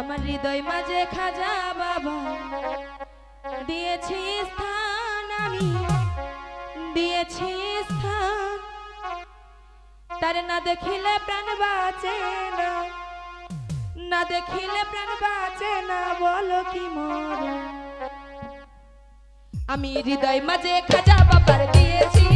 আমার হৃদয় মাঝে খাজা বাবা। দিয়েছি স্থান আমি, দিয়েছি স্থান। তার না দেখিলে প্রাণ বাঁচে না না দেখিলে প্রাণ বাঁচে না, বলো কি মর আমি হৃদয় মাঝে খাজা বাবার দিয়েছি।